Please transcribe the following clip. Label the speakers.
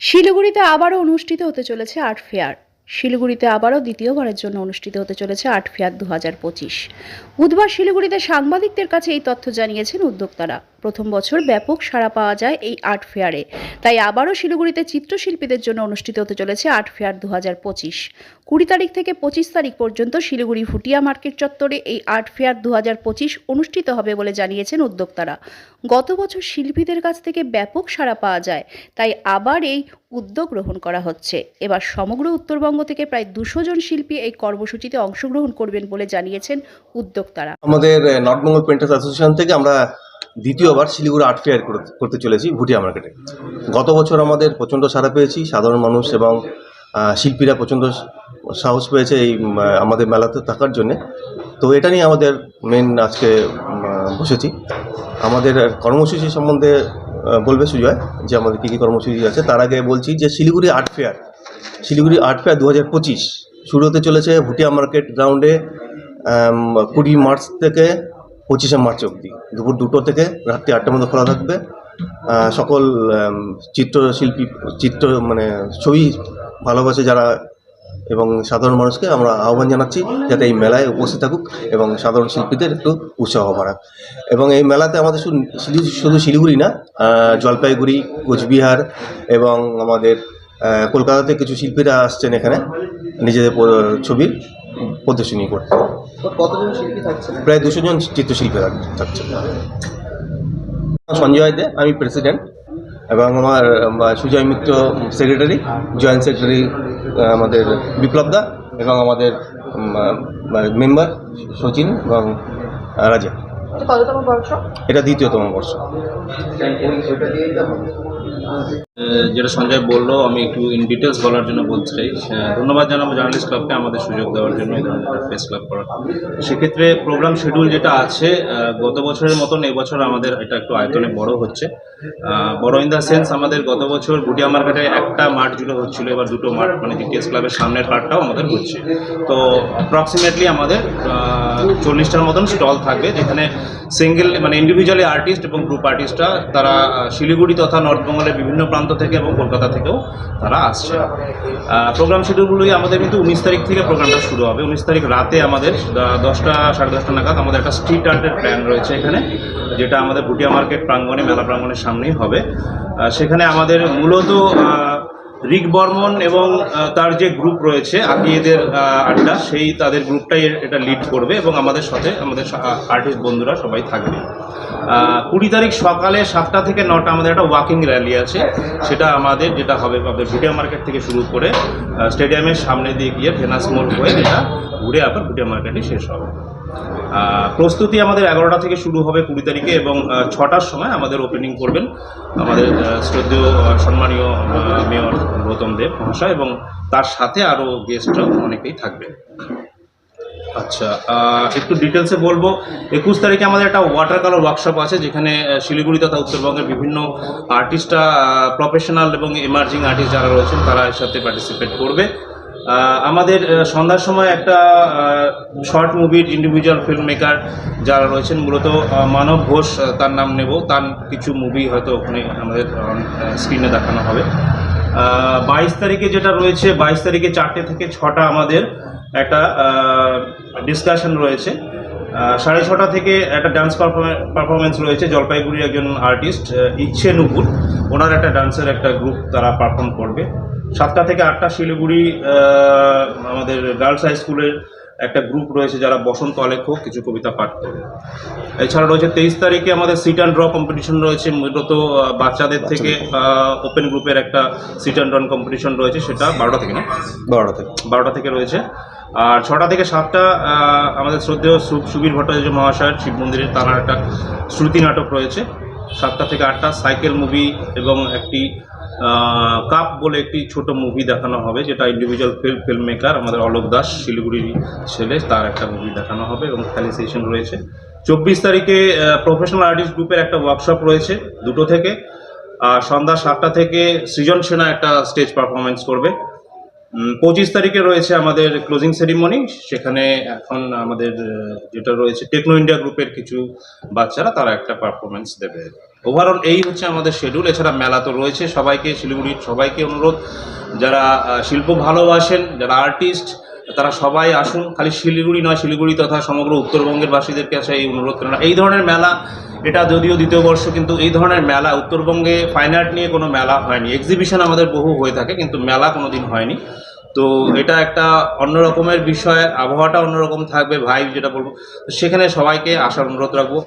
Speaker 1: শিলিগুড়িতে আবারও অনুষ্ঠিত হতে চলেছে আর্ট ফেয়ার। শিলিগুড়িতে আবারও দ্বিতীয়বারের জন্য অনুষ্ঠিত হতে চলেছে আর্ট ফেয়ার দু হাজার পঁচিশ। বুধবার শিলিগুড়িতে সাংবাদিকদের কাছে এই তথ্য জানিয়েছেন উদ্যোক্তারা। প্রথম বছর ব্যাপক সাড়া পাওয়া যায় এই আর্ট ফেয়ারে। তাই আবারও শিলিগুড়িতে চিত্রশিল্পীদের জন্য অনুষ্ঠিত হতে চলেছে আর্ট ফেয়ার দু হাজার পঁচিশ। কুড়ি তারিখ থেকে পঁচিশ তারিখ পর্যন্ত শিলিগুড়ি ভুটিয়া মার্কেট চত্বরে এই আর্ট ফেয়ার দু হাজার পঁচিশ অনুষ্ঠিত হবে বলে জানিয়েছেন উদ্যোক্তারা। গত বছর শিল্পীদের কাছ থেকে ব্যাপক সাড়া পাওয়া যায়, তাই আবার এই উদ্যোগ গ্রহণ করা হচ্ছে। এবার সমগ্র উত্তরবঙ্গ থেকে প্রায় দুশো জন শিল্পী এই কর্মসূচিতে অংশগ্রহণ করবেন বলে জানিয়েছেন উদ্যোক্তারা।
Speaker 2: আমাদের নর্থ বেঙ্গল পেন্টার্স অ্যাসোসিয়েশন থেকে আমরা দ্বিতীয়বার শিলিগুড়ি আর্ট ফেয়ার করতে- চলেছি ভুটিয়া মার্কেটে। গত বছর আমাদের প্রচণ্ড সাড়া পেয়েছি, সাধারণ মানুষ এবং শিল্পীরা প্রচণ্ড সাহস পেয়েছে এই আমাদের মেলাতে থাকার জন্যে। তো এটা নিয়ে আমাদের মেন আজকে বসেছি। আমাদের কর্মসূচি সম্বন্ধে বলবে সুজয় যে আমাদের কী কী কর্মসূচি আছে। তার আগে বলছি যে Siliguri art fair, Siliguri art fair দু হাজার পঁচিশ শুরু হতে চলেছে ভুটিয়া মার্কেট গ্রাউন্ডে কুড়ি মার্চ থেকে পঁচিশে মার্চ অবধি। দুপুর দুটো থেকে রাত্রি আটটার মধ্যে খোলা থাকবে। সকল চিত্রশিল্পী, চিত্র মানে ছবি ভালোবাসে যারা এবং সাধারণ মানুষকে আমরা আহ্বান জানাচ্ছি যাতে এই মেলায় উপস্থিত থাকুক এবং সাধারণ শিল্পীদের একটু উৎসাহ বাড়াক। এবং এই মেলাতে আমাদের শুধু শুধু শিলিগুড়ি না জলপাইগুড়ি, কোচবিহার এবং আমাদের কলকাতাতে কিছু শিল্পীরা আসছেন এখানে, নিজেদের ছবির। প্রদর্শনী করতে
Speaker 3: কতজন শিল্পী থাকছে
Speaker 2: প্রায় দুশো জন চিত্রশিল্পী থাকছে সঞ্জয় দে আমি প্রেসিডেন্ট এবং আমার Sujoy Mitra secretary joint secretary আমাদের বিপ্লব দা এবং আমাদের মেম্বার সচিন এবং রাজা। এটা দ্বিতীয়তম বর্ষ।
Speaker 4: যেটা সঞ্জয় বলল, আমি একটু ইন ডিটেলস বলার জন্য বলতে চাই। ধন্যবাদ জানাব জার্নালিস্ট ক্লাবকে আমাদের সুযোগ দেওয়ার জন্য এই ধরনের প্রেস ক্লাব করার। সেক্ষেত্রে প্রোগ্রাম শিডিউল যেটা আছে গত বছরের মতন এবছর আমাদের এটা একটু আয়তনে বড় হচ্ছে। বড় ইন দ্য সেন্স আমাদের গত বছর গুটিয়া মার্কেটে একটা মাঠ জুড়ে হচ্ছিল, এবার দুটো মাঠ মানে জিটিএস ক্লাবের সামনের পার্টটাও আমাদের হচ্ছে। তো অ্যাপ্রক্সিমেটলি আমাদের চল্লিশটার মতন স্টল থাকবে, যেখানে সিঙ্গেল মানে ইন্ডিভিজুয়ালি আর্টিস্ট এবং গ্রুপ আর্টিস্টরা তারা শিলিগুড়ি তথা নর্থ বেঙ্গলের বিভিন্ন প্রান্ত থেকে এবং কলকাতা থেকেও তারা আসছে। প্রোগ্রাম শিডিউলগুলোই আমাদের কিন্তু উনিশ তারিখ থেকে প্রোগ্রামটা শুরু হবে। উনিশ তারিখ রাতে আমাদের দশটা, সাড়ে দশটা নাগাদ আমাদের একটা স্ট্রিট আর্টের প্ল্যান রয়েছে এখানে, যেটা আমাদের ভুটিয়া মার্কেট প্রাঙ্গণে, মেলা প্রাঙ্গণের সামনেই হবে। সেখানে আমাদের মূলত রিক বর্মন এবং তার যে গ্রুপ রয়েছে, আকিয়েদের আড্ডা, সেই তাদের গ্রুপটাই এটা লিড করবে এবং আমাদের সাথে আমাদের আর্টিস্ট বন্ধুরা সবাই থাকবে। কুড়ি তারিখ সকালে সাতটা থেকে নটা আমাদের একটা ওয়াকিং র্যালি আছে। সেটা আমাদের, যেটা হবে আমাদের ভুটিয়া মার্কেট থেকে শুরু করে স্টেডিয়ামের সামনে দিয়ে গিয়ে ভেনাস মোড় হয়ে যেটা ঘুরে আবার ভুটিয়া মার্কেটে শেষ হবে। প্রস্তুতি আমাদের এগারোটা থেকে শুরু হবে কুড়ি তারিখে এবং ছটার সময় আমাদের ওপেনিং করবেন আমাদের শ্রদ্ধেয় সম্মানীয় মেয়র গৌতম দেব মহাশয় এবং তার সাথে আরও গেস্টরা অনেকেই থাকবে আচ্ছা একটু ডিটেলসে বলব, একুশ তারিখে আমাদের একটা ওয়াটার কালার ওয়ার্কশপ আছে যেখানে শিলিগুড়ি তথা উত্তরবঙ্গের বিভিন্ন আর্টিস্টরা প্রফেশনাল এবং এমার্জিং আর্টিস্ট যারা রয়েছেন তারা এর সাথে পার্টিসিপেট করবে। আমাদের সন্ধ্যার সময় একটা শর্ট মুভির ইন্ডিভিজুয়াল ফিল্ম মেকার যারা রয়েছেন, মূলত মানব ঘোষ তার নাম নেব। তার কিছু মুভি হয়তো ওখানে আমাদের স্ক্রিনে দেখানো হবে। বাইশ তারিখে যেটা রয়েছে, বাইশ তারিখে চারটে থেকে ছটা আমাদের একটা ডিসকাশন রয়েছে। সাড়ে ছটা থেকে একটা ডান্স পারফরমেন্স রয়েছে। জলপাইগুড়ির একজন আর্টিস্ট ইচ্ছে নুপুর। ওনার একটা ডান্সের একটা গ্রুপ তারা পারফর্ম করবে। সাতটা থেকে আটটা শিলিগুড়ি আমাদের গার্লস হাই স্কুলের একটা গ্রুপ রয়েছে যারা বসন্ত আলেখ্য কিছু কবিতা পাঠ করবে এছাড়া রয়েছে তেইশ তারিখে আমাদের সিট অ্যান্ড ড্র কম্পিটিশন রয়েছে মূলত বাচ্চাদের থেকে ওপেন গ্রুপের একটা সিট অ্যান্ড ড্রন কম্পিটিশন রয়েছে সেটা বারোটা থেকে না?
Speaker 2: বারোটা থেকে।
Speaker 4: বারোটা থেকে রয়েছে। আর ছটা থেকে সাতটা আমাদের শ্রদ্ধেয় সুবীর ভট্টাচার্য মহাশয়ের শিব মন্দিরের তারা একটা শ্রুতি নাটক রয়েছে। সাতটা থেকে আটটা, সাইকেল মুভি এবং একটি কাপ বলে একটি ছোট মুভি দেখানো হবে, যেটা ইন্ডিভিজুয়াল ফিল্ম ফিল্ম মেকার আমাদের অলোক দাস শিলিগুড়ির ছেলে, তার একটা মুভি দেখানো হবে এবং খালি সেশন রয়েছে। চব্বিশ তারিখে প্রফেশনাল আর্টিস্ট গ্রুপের একটা ওয়ার্কশপ রয়েছে দুটো থেকে, আর সন্ধ্যা সাতটা থেকে সৃজন সেনা একটা স্টেজ পারফরমেন্স করবে। পঁচিশ তারিখে রয়েছে আমাদের ক্লোজিং সেরিমনি সেখানে এখন আমাদের যেটা রয়েছে টেকনো ইন্ডিয়া গ্রুপের কিছু বাচ্চারা, তারা একটা পারফরমেন্স দেবে। ওভারঅল এই হচ্ছে আমাদের শেডিউল এছাড়া মেলা তো রয়েছে, সবাইকে শিলিগুড়ির সবাইকে অনুরোধ। যারা শিল্প ভালোবাসেন, যারা আর্টিস্ট তারা সবাই আসুন, খালি শিলিগুড়ি নয়, শিলিগুড়ি তথা সমগ্র উত্তরবঙ্গের বাসীদেরকে আসে এই অনুরোধ করেন। এই ধরনের মেলা, এটা যদিও দ্বিতীয় বর্ষ, কিন্তু এই ধরনের মেলা উত্তরবঙ্গে ফাইন আর্ট নিয়ে কোনো মেলা হয়নি। এক্সিবিশন আমাদের বহু হয়ে থাকে, কিন্তু মেলা কোনো দিন হয়নি। তো এটা একটা অন্যরকমের বিষয়, আবহাওয়াটা অন্যরকম থাকবে ভাই যেটা বলব। সেখানে সবাইকে আসার অনুরোধ রাখব।